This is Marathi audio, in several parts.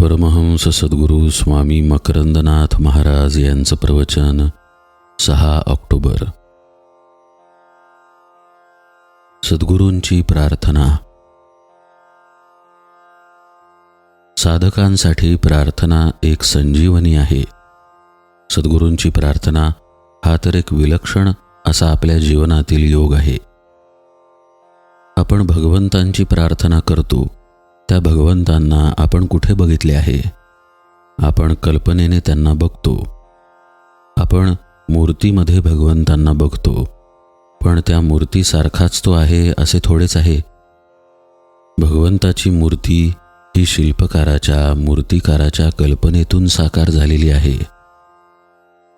परमहंस सद्गुरू स्वामी मकरंदनाथ महाराज यांचं प्रवचन सहा ऑक्टोबर. सद्गुरूंची प्रार्थना. साधकांसाठी प्रार्थना एक संजीवनी आहे. सद्गुरूंची प्रार्थना हा तर एक विलक्षण असा आपल्या जीवनातील योग आहे. आपण भगवंतांची प्रार्थना करतो. त्या भगवंतांना आपण कुठे बघितले आहे? आपण कल्पनेने त्यांना बघतो. आपण मूर्तीमध्ये भगवंतांना बघतो. पण त्या मूर्तीसारखाच तो आहे असे थोडेच आहे. भगवंताची मूर्ती ही शिल्पकाराच्या मूर्तिकाराच्या कल्पनेतून साकार झालेली आहे.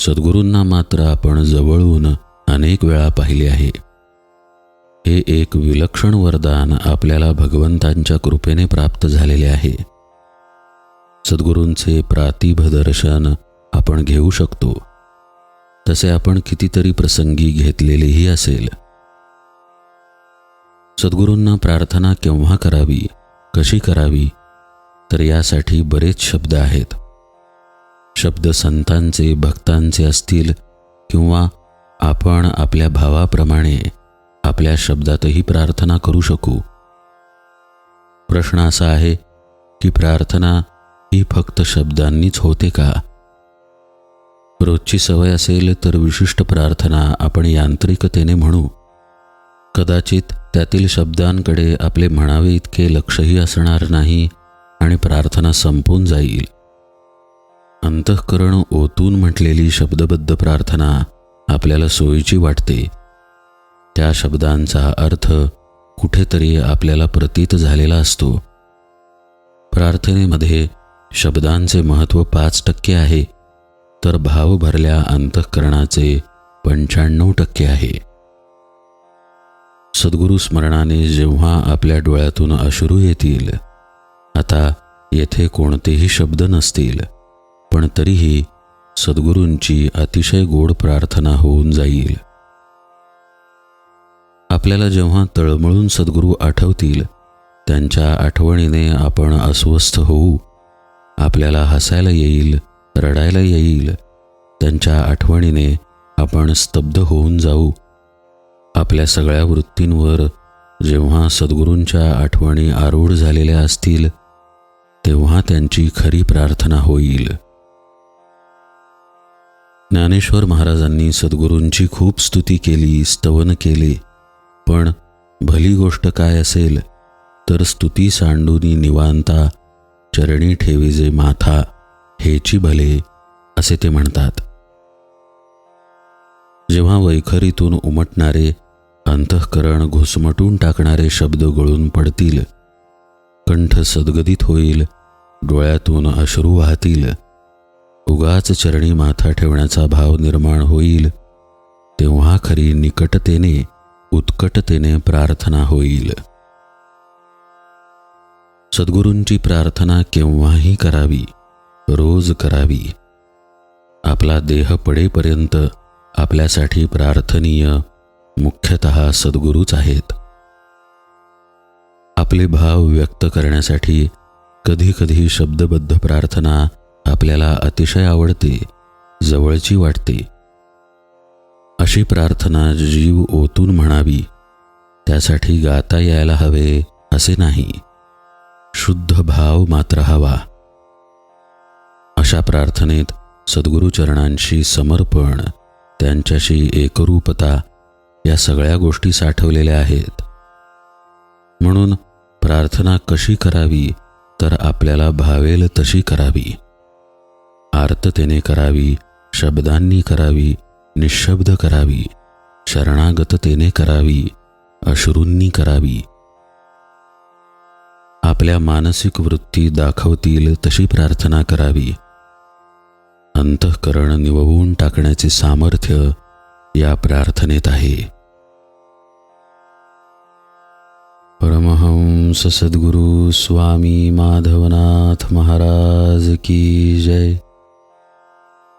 सद्गुरूंना मात्र आपण जवळून अनेक वेळा पाहिले आहे. हे एक विलक्षण वरदान आपल्याला भगवंतांच्या कृपेने प्राप्त झालेले आहे. सद्गुरूंचे प्रातिभ दर्शन आपण घेऊ शकतो. तसे आपण कितीतरी प्रसंगी घेतलेलेही असेल. सद्गुरूंना प्रार्थना केव्हा करावी कशी करावी तर यासाठी बरेच शब्द आहेत. शब्द संतांचे भक्तांचे असतील किंवा आपण आपल्या भावाप्रमाणे आपल्या शब्दातही प्रार्थना करू शकू. प्रश्न असा आहे की प्रार्थना ही फक्त शब्दांनीच होते का? रोजची सवय असेल तर विशिष्ट प्रार्थना आपण यांत्रिकतेने म्हणू. कदाचित त्यातील शब्दांकडे आपले म्हणावे इतके लक्षही असणार नाही आणि प्रार्थना संपून जाईल. अंतःकरण ओतून म्हटलेली शब्दबद्ध प्रार्थना आपल्याला सोयीची वाटते. त्या शब्दांचा अर्थ कुठेतरी आपल्याला प्रतीत झालेला असतो. प्रार्थनेमध्ये शब्दांचे महत्त्व पाच टक्के आहे तर भाव भरल्या अंतःकरणाचे पंच्याण्णव टक्के आहे. सद्गुरू स्मरणाने जेव्हा आपल्या डोळ्यातून अश्रू येतील आता येथे कोणतेही शब्द नसतील पण तरीही सद्गुरूंची अतिशय गोड प्रार्थना होऊन जाईल. आपल्याला जेव्हा तळमळून सद्गुरू आठवतील त्यांच्या आठवणीने आपण अस्वस्थ होऊ. आपल्याला हसायला येईल रडायला येईल. त्यांच्या आठवणीने आपण स्तब्ध होऊन जाऊ. आपल्या सगळ्या वृत्तींवर जेव्हा सद्गुरूंच्या आठवणी आरूढ झालेल्या असतील तेव्हा त्यांची खरी प्रार्थना होईल. ज्ञानेश्वर महाराजांनी सद्गुरूंची खूप स्तुती केली स्तवन केले. पण भली गोष्ट काय असेल तर स्तुती सांडूनी निवांता चरणी ठेवीजे माथा हेची भले असे ते म्हणतात. जेव्हा वैखरीतून उमटणारे अंतःकरण घुसमटून टाकणारे शब्द गळून पडतील कंठ सदगदित होईल डोळ्यातून अश्रू वाहतील उगाच चरणी माथा ठेवण्याचा भाव निर्माण होईल तेव्हा खरी निकटतेने उत्कटतेने प्रार्थना होईल. सद्गुरूंची प्रार्थना केव्हाही करावी रोज करावी. आपला देह पडेपर्यंत आपल्यासाठी प्रार्थनीय मुख्यतः सद्गुरूच आहेत. आपले भाव व्यक्त करण्यासाठी कधीकधी शब्दबद्ध प्रार्थना आपल्याला अतिशय आवडते जवळची वाटते. अशी प्रार्थना जीव ओतून म्हणावी त्यासाठी गाता यायला हवे असे नाही. शुद्ध भाव मात्र हवा. अशा प्रार्थनेत सद्गुरुचरणांशी समर्पण त्यांच्याशी एकरूपता या सगळ्या गोष्टी साठवलेल्या आहेत. म्हणून प्रार्थना कशी करावी तर आपल्याला भावेल तशी करावी. आर्ततेने करावी शब्दांनी करावी निशब्द करावी शरणागततेने करावी अश्रूंनी करावी. आपल्या मानसिक वृत्ती दाखवतील तशी प्रार्थना करावी. अंतःकरण निववून टाकण्याचे सामर्थ्य या प्रार्थनेत आहे. परमहंस सद्गुरु स्वामी माधवनाथ महाराज की जय.